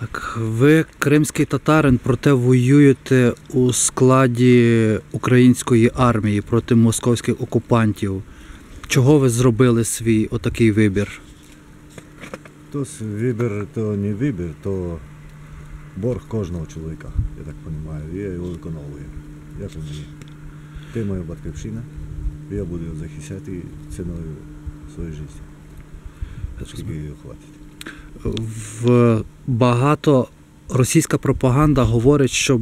Так, ви кримський татарин, проте воюєте у складі української армії проти московських окупантів. Чого ви зробили свій отакий вибір? То вибір, то не вибір, то борг кожного чоловіка, я так розумію. Я його виконуваю. Як у мені. Ти моя батьківщина, я буду його захищати ціною своєї життя. Скільки її хватить. В багато російська пропаганда говорить, що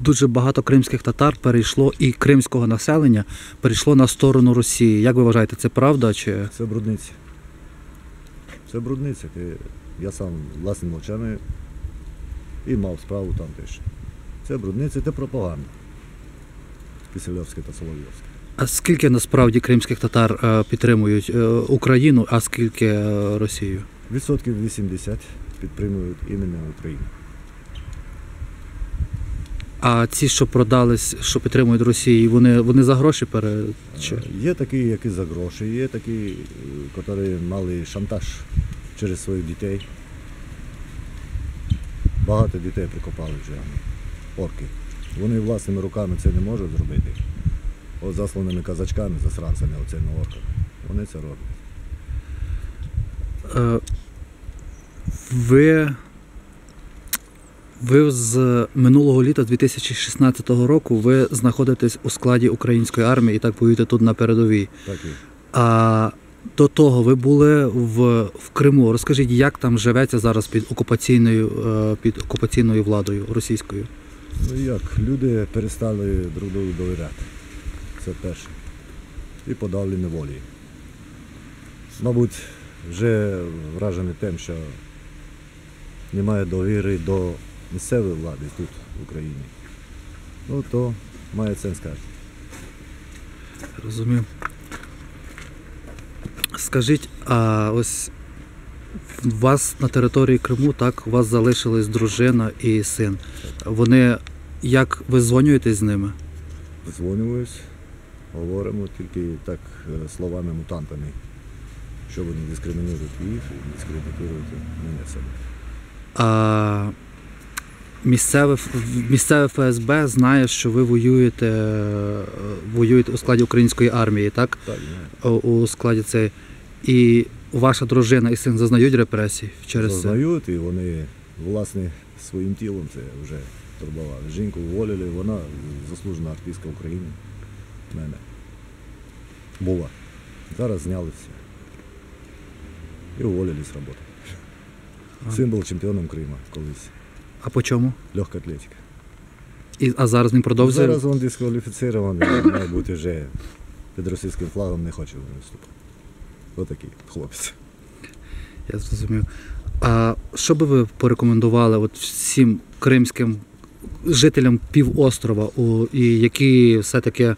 дуже багато кримських татар перейшло і кримського населення перейшло на сторону Росії. Як ви вважаєте, це правда? Чи Це брудниця. Це брудниця. Я сам власним очами і мав справу там теж. Це брудниця, це пропаганда. Кисельовська та Соловйовська. а скільки насправді кримських татар е, підтримують е, Україну, а скільки е, Росію? Відсотків 80 підтримують іменно Україну. А ці, що продались, що підтримують Росію, вони, вони за гроші пере... чи? Е, Є такі, які за гроші, є такі, е, які мали шантаж через своїх дітей. Багато дітей прикопали вже орки. Вони власними руками це не можуть зробити. От засланими казачками, засранцями оцими орками. Вони це роблять. Е, Ви, ви з минулого літа 2016 року ви знаходитесь у складі української армії і так воюєте тут на передовій. Так і. А до того ви були в, в Криму. Розкажіть, як там живеться зараз під окупаційною, е, під окупаційною владою російською? Ну як, люди перестали друг другу довіряти. Це перше. І подавлі неволі. Мабуть, вже вражений тим, що немає довіри до місцевої влади тут, в Україні. Ну то має сенс сказати. Розумію. Скажіть, а ось у вас на території Криму, так, у вас залишились дружина і син. Вони як ви дзвонюєтесь з ними? Дзвонююсь, говоримо тільки так е, словами мутантами, що вони дискримінують їх і дискредитують мене себе. А місцеве, місцеве ФСБ знає, що ви воюєте, воюєте у складі української армії, так? Так, знаю. У складі це. І ваша дружина і син зазнають репресій через це. Зазнають, і вони власне своїм тілом це вже турбували. Жінку уволили, вона заслужена артистка України. Мене. Була. Зараз зняли все. І уволили з роботи. Син був чемпіоном Криму колись. А по чому? Легка атлетика. І, а зараз він продовжує. Зараз він дискваліфіцірований, має бути вже під російським флагом, не хоче виступати. Отакий хлопець. Я зрозумів. А що би ви порекомендували от всім кримським жителям півострова, у, і які все-таки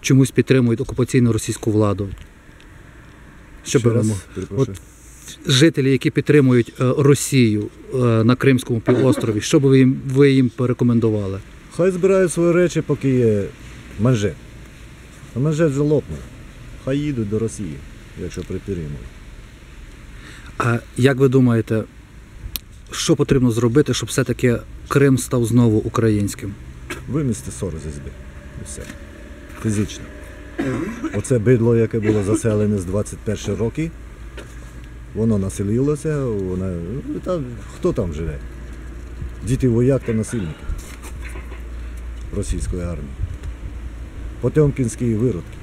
чомусь підтримують окупаційну російську владу? Що би ви перепрошую. Жителі, які підтримують е, Росію е, на Кримському півострові, що би ви їм, ви їм порекомендували? Хай збирають свої речі, поки є манжет. А манжет вже лопнув. Хай їдуть до Росії, якщо притримують. А як ви думаєте, що потрібно зробити, щоб все-таки Крим став знову українським? Вимісти ссор з ізби. І все. Фізично. Оце бидло, яке було заселене з 21 роки, воно населилося, воно, ну, та, хто там живе? Діти вояк та насильники російської армії. Потемкінські виродки.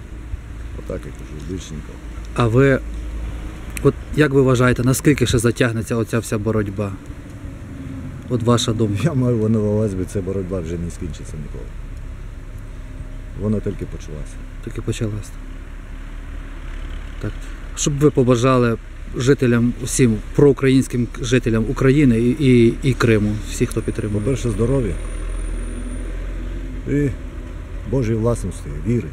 Отак я кажу, більше нікого. А ви, от як ви вважаєте, наскільки ще затягнеться оця вся боротьба? От ваша думка. Я маю на увазі, ця боротьба вже не скінчиться ніколи. Вона тільки почалася. Тільки почалась. Так. Що б ви побажали жителям, усім проукраїнським жителям України і, і, і Криму, всі, хто підтримує? По-перше, здоров'я і Божої власності, віри.